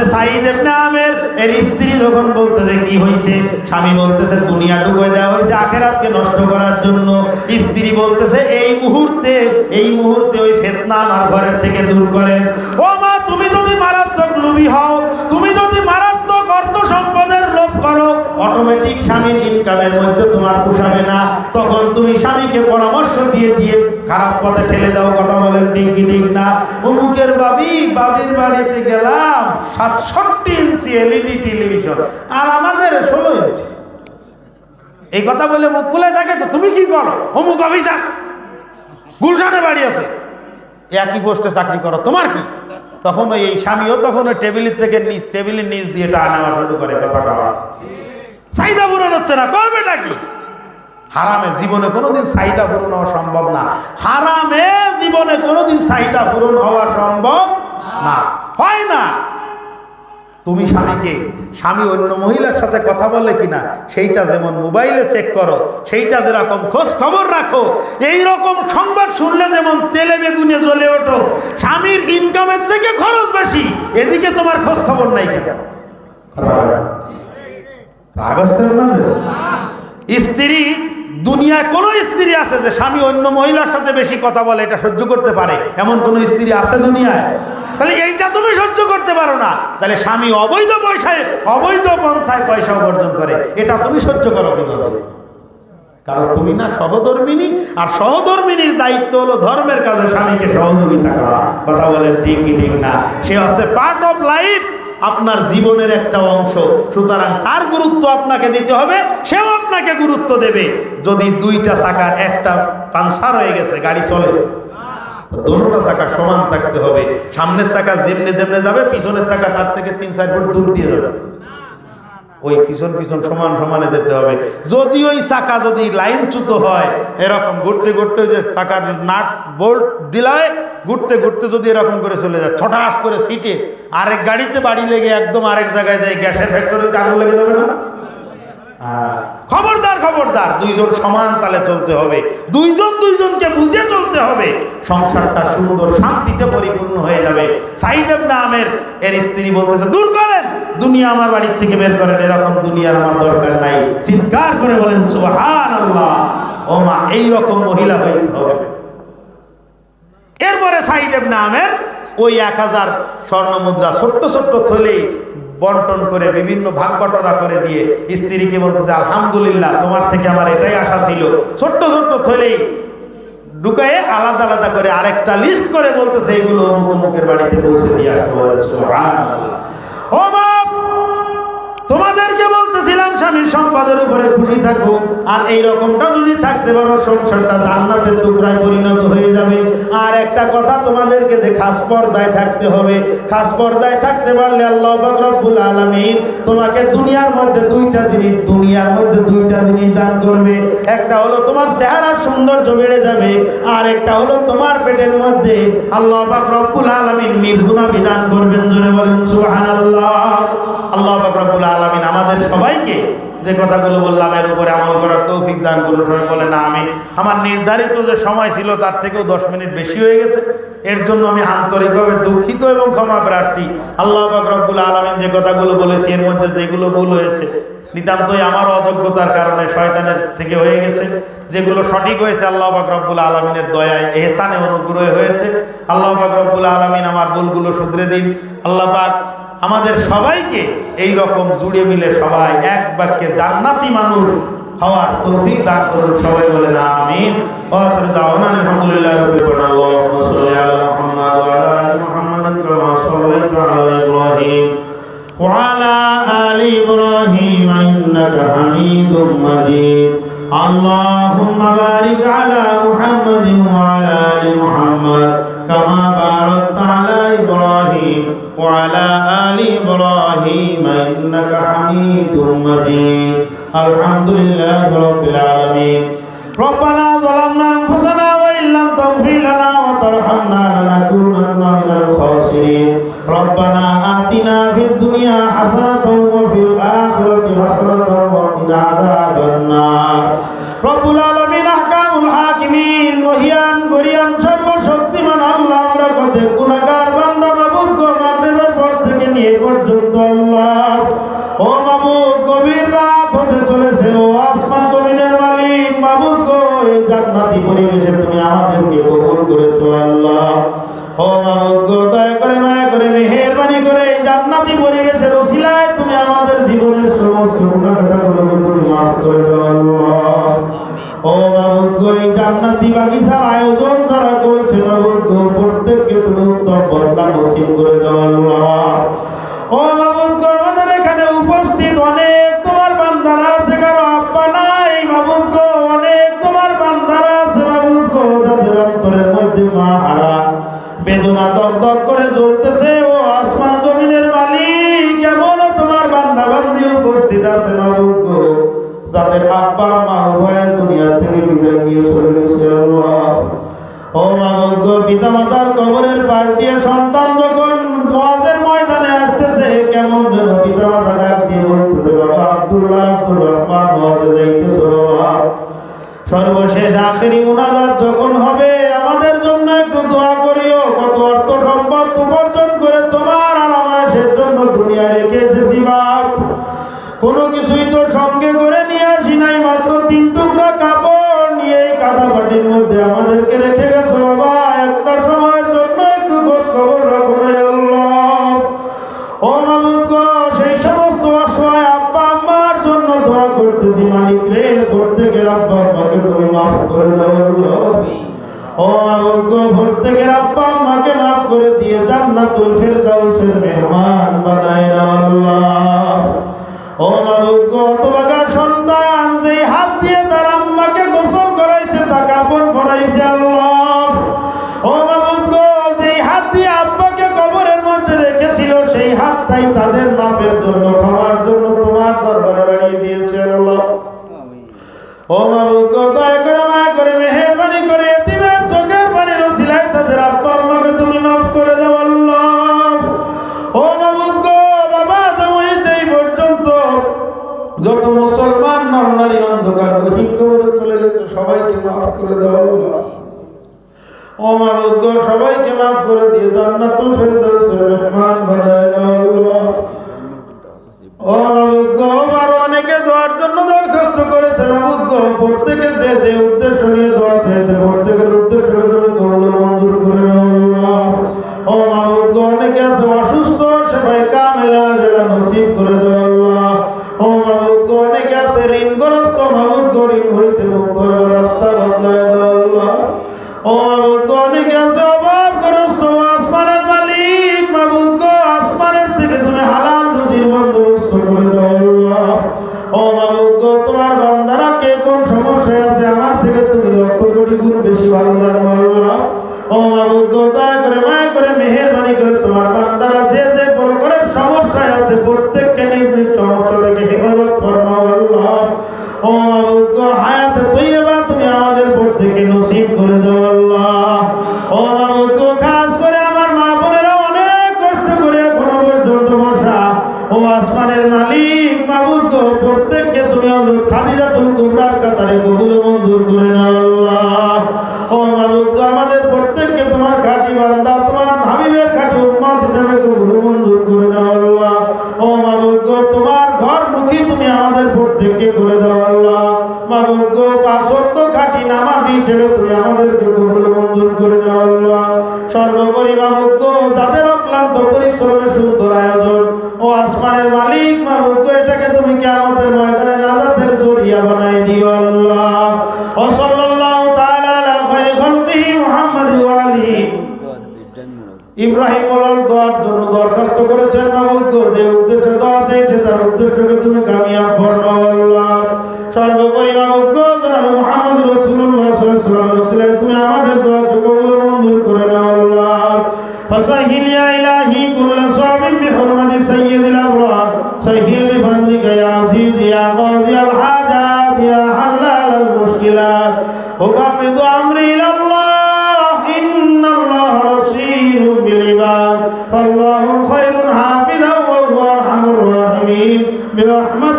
হজরতে সাইদ এবনে আমের, এর স্ত্রী যখন বলতেছে, কি হয়েছে স্বামী বলতেছে, দুনিয়া ডুবে দেওয়া হয়েছে আখেরাতকে নষ্ট করার জন্য। স্ত্রী বলতেছে, এই মুহূর্তে এই মুহূর্তে ওই ফেতনা আমার ঘরের থেকে দূর করেন। ও মা, তুমি যদি মারাত্মক লুবি হও, তুমি যদি মারাত্মক অর্থ সম্পদের লোভ করো অটোমেটিক স্বামীর ইনকামের মধ্যে তোমার পোষাবে না। তখন তুমি স্বামীকে পরামর্শ দিয়ে দিয়ে খারাপ পথে ঠেলে দাও, কথা বলেন ঠিক কি ঠিক না। অমুকের বাবি, বাবির বাড়িতে গেলাম সাতষট্টি ইঞ্চি এলইডি টেলিভিশন আর আমাদের ষোলো ইঞ্চি। এই কথা বলে মুখ খুলে থাকে তো তুমি কি করো? অমুক অভিযান গুলশানে বাড়ি আছে। একই পোস্টে চাকরি করো, তোমার কি? তখন ওই এই স্বামীও তখন ওই টেবিলের থেকে নিচ, টেবিলের নিচ দিয়ে টা নেওয়া শুরু করে, কথা কওয়া। চাহিদা পূরণ হচ্ছে না করবেটা কি হারামে জীবনে কোনোদিন চাহিদা পূরণ হওয়া সম্ভব না। হারামে জীবনে কোনোদিন চাহিদা পূরণ হওয়া সম্ভব না। হয় না। তুমি স্বামীকে, স্বামী অন্য মহিলার সাথে কথা বলে কিনা, সেইটা যেমন মোবাইলে চেক করো, সেইটা যেরকম খোঁজ খবর রাখো এই রকম সংবাদ শুনলে যেমন তেলে বেগুনে জ্বলে ওঠো, স্বামীর ইনকামের থেকে খরচ বেশি, এদিকে তোমার খোঁজ খবর নাই কেন? কথা বলে। রাগ? স্ত্রী দুনিয়ায় কোন স্ত্রী আছে যে স্বামী অন্য মহিলার সাথে বেশি কথা বলে, এটা সহ্য করতে পারে? এমন কোন স্ত্রী আছে দুনিয়ায়? তাহলে এইটা তুমি সহ্য করতে পারো না। তাহলে স্বামী অবৈধ পয়সায়, অবৈধ পন্থায় পয়সা উপার্জন করে, এটা তুমি সহ্য করো কীভাবে? কারণ তুমি না সহধর্মিনী, আর সহধর্মিনীর দায়িত্ব হলো ধর্মের কাজে স্বামীকে সহযোগিতা করা। কথা বলেন ঠিক কি ঠিক না? সে হচ্ছে পার্ট অফ লাইফ আপনার জীবনের একটা অংশ। সুতরাং তার গুরুত্ব আপনাকে দিতে হবে, সেও আপনাকে গুরুত্ব দেবে। যদি দুইটা চাকার একটা পাংসার হয়ে গেছে, গাড়ি চলে দোনোটা চাকা সমান থাকতে হবে। সামনের চাকা যেমনে যেমনে যাবে, পিছনের চাকা তার থেকে তিন চার ফুট দূর দিয়ে যাবে। ওই পিছন পিছন সমান সমানে যেতে হবে। যদি ওই চাকা যদি লাইনচ্যুত হয়, এরকম ঘুরতে ঘুরতে যে চাকার নাট বোল্ট ডিলায় ঘুরতে ঘুরতে যদি এরকম করে চলে যায়, ছটাস করে সিটে, আরেক গাড়িতে বাড়ি লেগে একদম আরেক জায়গায় যায়, গ্যাসের ফ্যাক্টরিতে আগুন লেগে যাবে না? খবরদার খবরদার। দুইজন সমান তালে চলতে হবে। দুইজন দুইজনকে বুঝে চলতে হবে। সংসারটা সুন্দর, শান্তিতে পরিপূর্ণ হয়ে যাবে। সাইদেব নামের এর স্ত্রী বলতেছে, দূর করেন। দুনিয়া আমার বাড়ির থেকে বের করেন। এরকম দুনিয়ার আমার দরকার নাই। চিৎকার করে বলেন সুবহান আল্লাহ ও মা, এইরকম মহিলা হইতে হবে। এরপরে সাইদেব নামের ওই এক হাজার স্বর্ণ মুদ্রা ছোট্ট ছোট্ট থলে বন্টন করে, বিভিন্ন ভাগ বটরা করে দিয়ে স্ত্রীকে বলতেছে, আলহামদুলিল্লাহ, তোমার থেকে আমার এটাই আশা ছিল। ছোট্ট ছোট্ট থলেই ঢুকায়ে আলাদা আলাদা করে আরেকটা লিস্ট করে বলতেছে, এগুলো অমুক অমুকের বাড়িতে পৌঁছে দিয়ে আসব ও তোমাদেরকে বলতেছিলাম স্বামীর সম্পদের উপরে খুশি থাকো। আর এই রকমটা যদি থাকতে পারো, সংসারটা জান্নাতের টুকরায় পরিণত হয়ে যাবে। আর একটা কথা তোমাদেরকে যে খাস পর্দায় থাকতে হবে। খাস পর্দায় থাকতে পারলে আল্লাহ পাক রব্বুল আলামিন তোমাকে দুনিয়ার মধ্যে দুইটা জিনিস, দুনিয়ার মধ্যে দুইটা জিনিস দান করবে। একটা হলো তোমার চেহারার সৌন্দর্য বেড়ে যাবে, আর একটা হলো তোমার পেটের মধ্যে আল্লাহ পাক রব্বুল আলামিন মির্গুনা বিধান করবেন। জোরে বলেন, সুবহানাল্লাহ। আল্লাহ পাক রব্বুল আলামিন আমাদের সবাইকে যে কথাগুলো বললাম, এর উপরে আমল করার তৌফিক দান করুন। সবাই বলে, না আমি আমার নির্ধারিত যে সময় ছিল, তার থেকেও দশ মিনিট বেশি হয়ে গেছে। এর জন্য আমি আন্তরিকভাবে দুঃখিত এবং ক্ষমা প্রার্থী। আল্লাহ পাক রব্বুল আলামিন যে কথাগুলো বলেছি, এর মধ্যে যেগুলো ভুল হয়েছে, নিতান্তই আমার অযোগ্যতার কারণে শয়তানের থেকে হয়ে গেছে। যেগুলো সঠিক হয়েছে, আল্লাহ পাক রব্বুল আলমিনের দয়ায় এহসানে অনুগ্রহে হয়েছে। আল্লাহ পাক রব্বুল আলমিন আমার ভুলগুলো শুধরে দিন। আল্লাহ পাক আমাদের সবাইকে এই রকম জুড়ে মিলে সবাই এক বাক্যে জান্নাতি মানুষ হওয়ার তৌফিক দান করুন সবাই বলে না আমিন ওয়াখিরু দাওয়ানা আলহামদুলিল্লাহি রাব্বিল আলামিন আল্লাহুম্মা সাল্লি আলা মুহাম্মাদ ওয়া আলা আলি মুহাম্মাদিন কামা সাল্লাইতা আলা ইব্রাহিম وعلى آل إبراهيم إنك حميد مجيد اللهم بارك على محمد وعلى آل محمد كما باركت على إبراهيم وعلى آل إبراهيم إنك حميد مجيد الحمد لله رب العالمين ربنا ظلمنا أنفسنا وإن لم تغفر لنا وترحمنا لنكونن من الخاسرين ربنا آتنا في الدنيا حسنة وفي الآخرة حسنة وقنا عذاب النار رب العالمين أحكام الحاكمين وهي أن قريان شرب شكتي من الله أمرك وتكون জান্নাতি পরিবেশে তুমি আমাদেরকে কবুল করেছ, আল্লাহ। ও মাবুদ গো, দয়া করে মায়া করে, মেহেরবানি করে এই জান্নাতি পরিবেশের ওসিলায় তুমি আমাদের জীবনের সমস্ত গুণাগাতাগুলোকে তুমি মাফ করে দাও, আল্লাহ। ও মাবুদ গো, এই জান্নাতি বাগিচার আয়োজন যারা করেছে মাবুদ গো, প্রত্যেককে তুমি উত্তম বদলা নসিব করে দাও, আল্লাহ। যাদের আব্বা মা উভয় দুনিয়া থেকে বিদায় নিয়ে চলে গেছে আল্লাহ। ও মা গো পিতা মাতার কবরের পাশ দিয়ে সন্তান যখন দোয়াজের ময়দানে আসতেছে, কেমন যেন পিতা মাতা ডাক দিয়ে বলতেছে, বাবা আব্দুল্লাহ, আব্দুর রহমান ওয়াজে যাইতেছে বাবা। সর্বশেষ, আখেরি মুনাজাত যখন হবে মাফ করে দাও ও মাবুদ গো প্রত্যেকের আব্বা আম্মাকে মাফ করে দিয়ে জান্নাতুল ফেরদাউসের মেহমান বানায় না আল্লাহ। ও মাবুদ গো অতবাগার সন্তান যেই হাত দিয়ে তার আম্মাকে গোসল করাইছে, তা কাপড় পরাইছে আল্লাহ। ও মাবুদ গো যেই হাত দিয়ে আব্বাকে কবরের মধ্যে রেখেছিল, সেই হাতটাই তাদের মাফের জন্য, ক্ষমার জন্য তোমার দরবারে বাড়িয়ে দিয়েছে আল্লাহ। ও মাবুদ গো দয়া করে মেহেরবানি করে এতিমের চোখের পানির ওসিলায় তাদের আব্বা আম্মাকে তুমি মাফ করে দাও আল্লাহ। ও মাবুদ গো, বাবা জমাইতে এই পর্যন্ত যত মুসলমান, নর নারী অন্ধকার গহীন কবরে চলে গেছে, সবাইকে মাফ করে দাও আল্লাহ। ও মাবুদ গো, সবাইকে মাফ করে দিয়ে জান্নাতুল ফেরদাউসের মেহমান বানায় নাও আল্লাহ। ও গো প্রত্যেকে যে যে উদ্দেশ্য নিয়ে দোয়া চেয়েছে, প্রত্যেকের উদ্দেশ্যকে তুমি কবল মঞ্জুর করে ও মাবুদ, অনেকে আছে অসুস্থ সেবাই কামেলা জেলা নসিব করে দাও আল্লাহ। ও মাবুদ গো অনেকে আছে ঋণগ্রস্ত, মাবুদ গো ঋণ হায়াতে তৈয়বা তুমি আমাদের প্রত্যেককে নসিব করে দাও আল্লাহ। ও মাবুদ খাস করে আমার মা বোনেরা অনেক কষ্ট করে এখনও পর্যন্ত বসা। ও আসমানের মালিক মাবুদ গো, প্রত্যেককে তুমি হযরত খাদিজাতুল কুবরার কাতারে কবুল মঞ্জুর করে নাও আল্লাহ। ও মাবুদ আমাদের প্রত্যেককে তোমার খাঁটি বান্দা, তোমার হাবিবের খাঁটি উম্মত হিসেবে কবুল মঞ্জুর করে নাও আল্লাহ। ও মাবুদ তোমার ঘর মুখী তুমি আমাদের প্রত্যেককে করে দাও আল্লাহ। হিসেবে তুমি আমাদেরকে মঞ্জুর করে নাও আল্লাহ। সর্বোপরি মাবুদ যাদের অক্লান্ত পরিশ্রমের সুন্দর আয়োজন, ও আসমানের মালিক মাবুদ এটাকে তুমি কিয়ামতের ময়দানে নাজাতের জরিয়া বানাই দিও আল্লাহ। ও সাল্লাল্লাহু তাআলা আলা খায়রি খালকিহি মুহাম্মাদ ওয়া আলিহি ইব্রাহিম মোলাল দোয়ার জন্য দরখাস্ত করেছেন মাহমুদ যে উদ্দেশ্যে দোয়া চাইছে, তার উদ্দেশ্যকে তুমি কামিয়াব ফরমাও আল্লাহ। সর্বোপরি মাহমুদ সাল্লাল্লাহু আলাইহি ওয়াসাল্লাম রাসূলের তুমি আমাদের দোয়াকে কবুল ও মঞ্জুর করে নাও আল্লাহ فسهل يا إلهي كل صعب بحرمة سيد الأبرار سهل بفضلك يا عزيز يا قاضي الحاجات يا حلال المشكلات وفقد أمري إلى الله إن الله بصير بالعباد فالله خير حافظا وهو أرحم الراحمين برحمتك يا